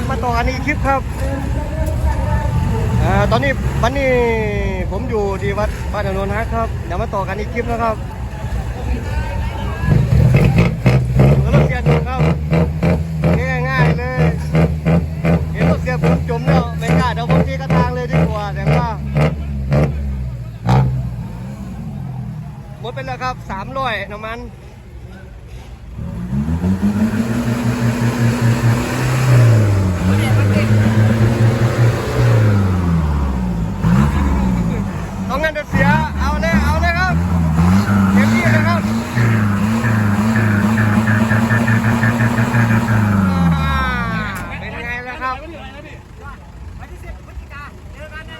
ครับมาต่อกันอีกคลิปครับอ่าตอนนี้วันนี้ผมอยู่ที่วัดบ้านอนุนฮักครับเดี๋ยวมาต่อกันอีกคลิปนะครับอยู่กับรถเสียดุครับง่ายๆเลยเห็นรถเสียผมจมแล้วไม่กล้าเดี๋ยวผมที่กระทางเลยดีกว่าแต่ว่าหมดไปแล้วครับสามร้อยน้ำมัน ต้องงั้นจะ เสีย เอาเลย เอาเลยครับเต็มที่เลยครับอ่าเป็นไงล่ะครับ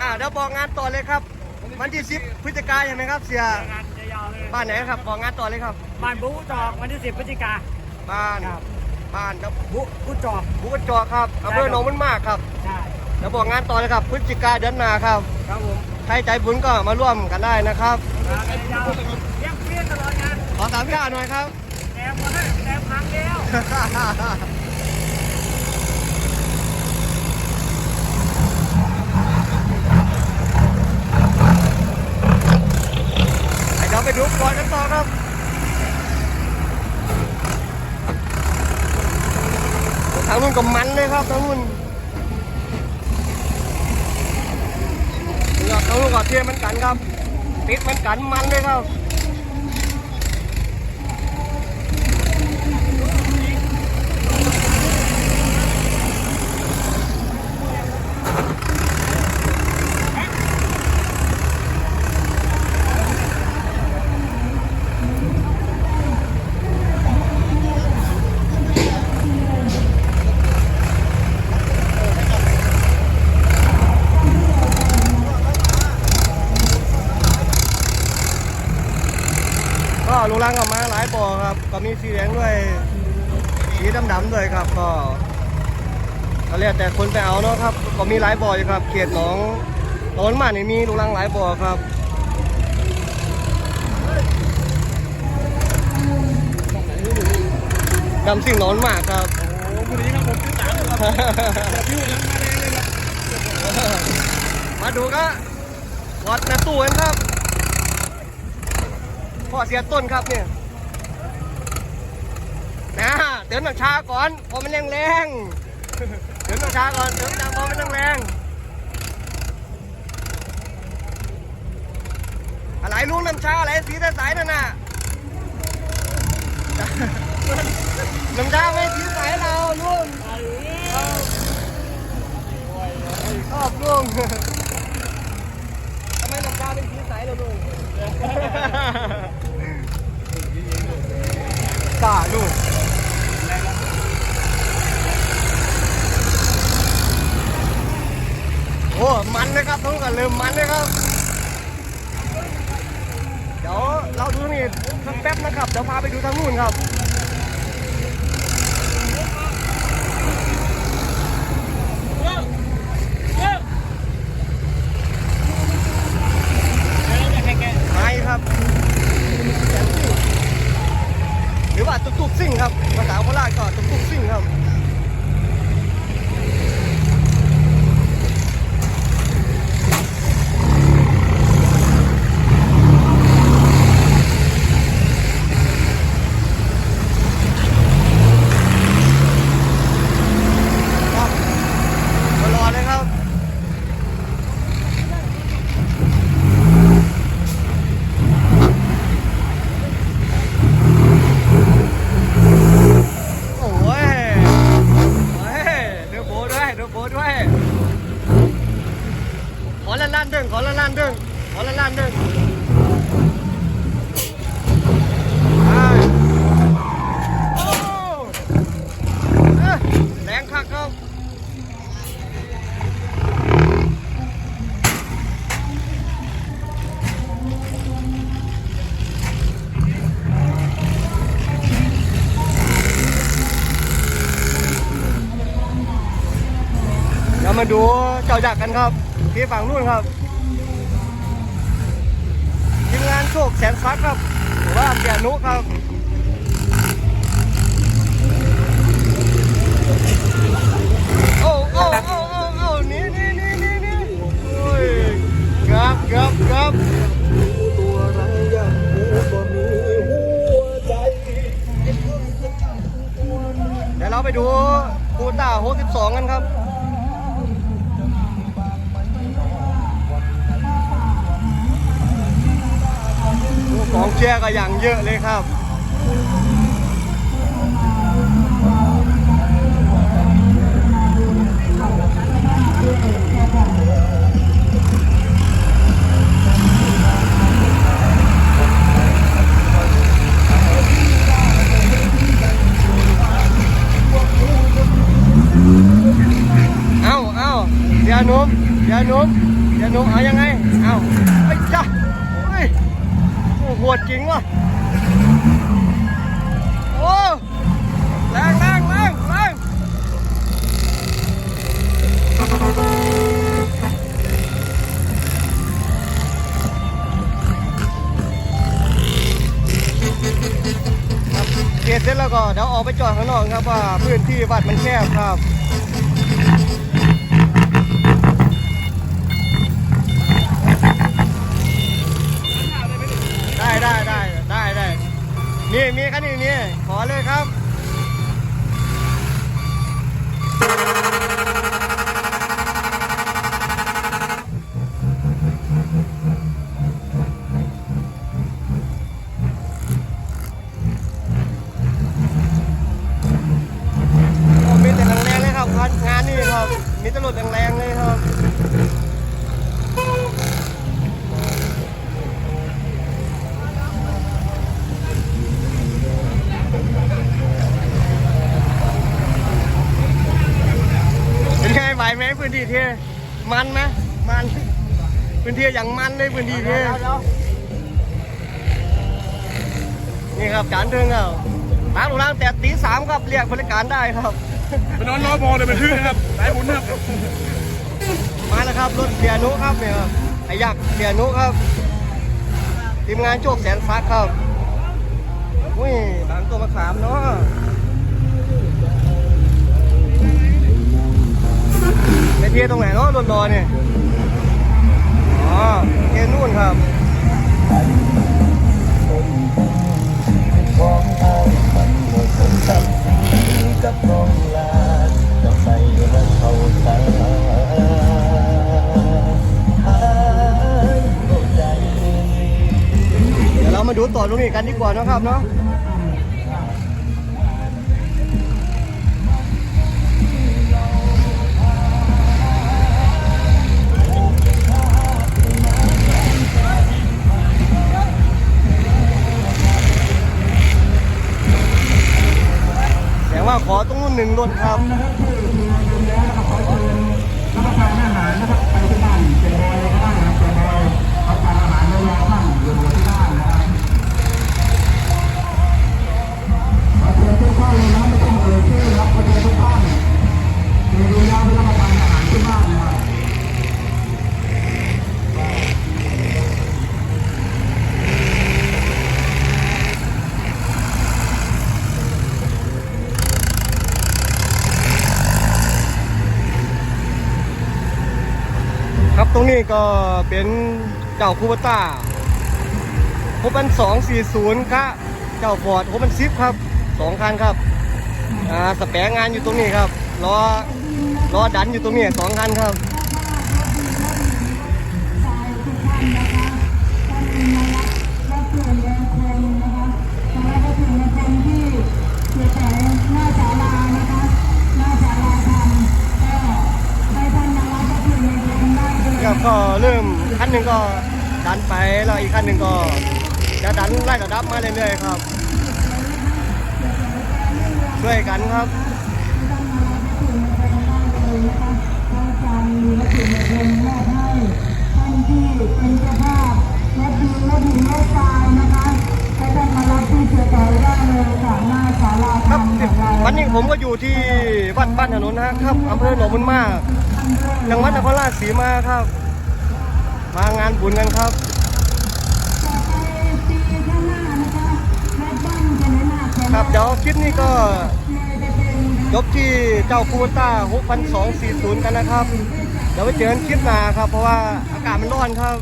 อ่าเดี๋ยวบอกงานต่อเลยครับ วันที่สิบพฤศจิกายนใช่ไหมครับ เสีย งานจะยาวเลยบ้านไหนครับ บอกงานต่อเลยครับ บ้านบูจอกวันที่10พฤศจิกา บ้าน ครับ บ้านครับบุบูจอกบุกจอกครับอำเภอหนองมันมากครับ ใช่ เดี๋ยวบอกงานต่อเลยครับพฤศจิกาเดือนหน้าครับ ครับผมใครใจบุญก็มาร่วมกันได้นะครับงานจะยาวเลี้ยงเพี้ยนตลอดงานขอสามพี่อาหน่อยครับแต้มมาให้แต้มพังแล้วเดี๋ยวไปดูก่อนกันต่อครับทางนู้นก็มันเลยครับทางนู้น ทางนู้นก็เทียมเหมือนกันครับติดเหมือนกันมันเลยครับ ก็ลูกลังออกมาหลายบ่อ ครับ ก็มีสีแดงด้วย สีดำๆด้วยครับ ก็ก็เรียกแต่คนไปเอาเนาะครับ ก็มีหลายบ่ออยู่ครับ เขตหนองโนนมานี่มีลูกลังหลายบ่อครับดำสิ่งนอนมากครับโอ้บุรีครับผมติดตามครับพิวยังมาเลยเลยครับมาดูก็วัดนาตู้กันครับพ่อเสียต้นครับเนี่ย นะเติมน้ำชาก่อนพอมันแรงแรงเติมน้ำชาก่อนเติมน้ำพอมันแรงแรงอะไรลุงน้ำชาอะไรสีใสๆนั่นน่ะน้ำชาไม่สีใสเราลุงชอบลุงทำไมน้ำชาเป็นสีใสเราลุงกล้าลูกโอ้ มันเลยครับต้องกัน เลยครับ เดี๋ยวเราดูนี่สักแป๊บนะครับ เดี๋ยวพาไปดูทางนู่นครับามาดูเจ้าจักรกันครับที่ฝั่งนู่นครับทีมงานโชคแสนซักครับหรือว่าเสียนุครับโอ้โอ้โอ้โอ้โอ้นี่นี่นี่นี่นี่โอ้ยกับครับครับเดี๋ยวเราไปดูคูต้าโฮสิกันครับ กองเชียร์ก็อย่างเยอะเลยครับเอาเอาเดี๋ยนุ่มเดี๋ยวหนุ่มเดี๋ยวหนุ่มเอายังไง เอาไอ้จ้ะโอ้ย โอ้โหดจริงวะโอ้แรงแรงแรงแรงครับเกตเสร็จแล้วก็เดี๋ยวออกไปจอดข้างนอกครับว่าพื้นที่วัดมันแคบครับ เลยครับ ไงไหวไหมพื้นที่เที่มันไหมมันพื้นที่อย่างมันเลยพื้นที่เที่นี่ครับจานเทิงครับร้านหนูร้านแต่ตีสามครับเรียกบริการได้ครับไปนอนรอบอเลยเป็นชื่อนะครับสายบุญนะครับมาแล้วครับรถเสียนุครับเนี่ยครับไอ้ยักษ์เสียนุครับทีมงานโชคแสนซักครับอุ้ยบางตัวมาขามเนาะ ไปเที่ยวตรงไหนเนาะรถรอเนี่ยอ๋อเที่ยวนู่นครับกับน้องลาจะใส่และเขาตาเดี๋ยวเรามาดูต่อตรงนี้กันดีกว่านะครับเนาะ ตรงนี้ก็เป็นเจ้าคูบต้าหกพันสองสี่ศูนย์ครับเจ้าฟอร์ดหกพันสิบครับสองคันครับอ่าสแปรงงานอยู่ตรงนี้ครับล้อล้อดันอยู่ตรงนี้สองคันครับ ก็เริ่มขั้นหนึ่งก็ดันไปแล้วอีกขั้นหนึ่งก็จะดันไล่ระดับมาเรื่อยๆครับ ช่วยกันครับครับวันนี้ผมก็อยู่ที่วัดบ้านถนนนะครับอำเภอหนองบุญมากจังหวัดนครราชสีมาครับ มางานบุญกันครับครับเดี๋ยวคลิปนี้ก็จบที่เจ้าคูต้า6240 กันนะครับ เดี๋ยวไปเจอกันคลิปหน้าครับ เพราะว่าอากาศมันร้อนครับ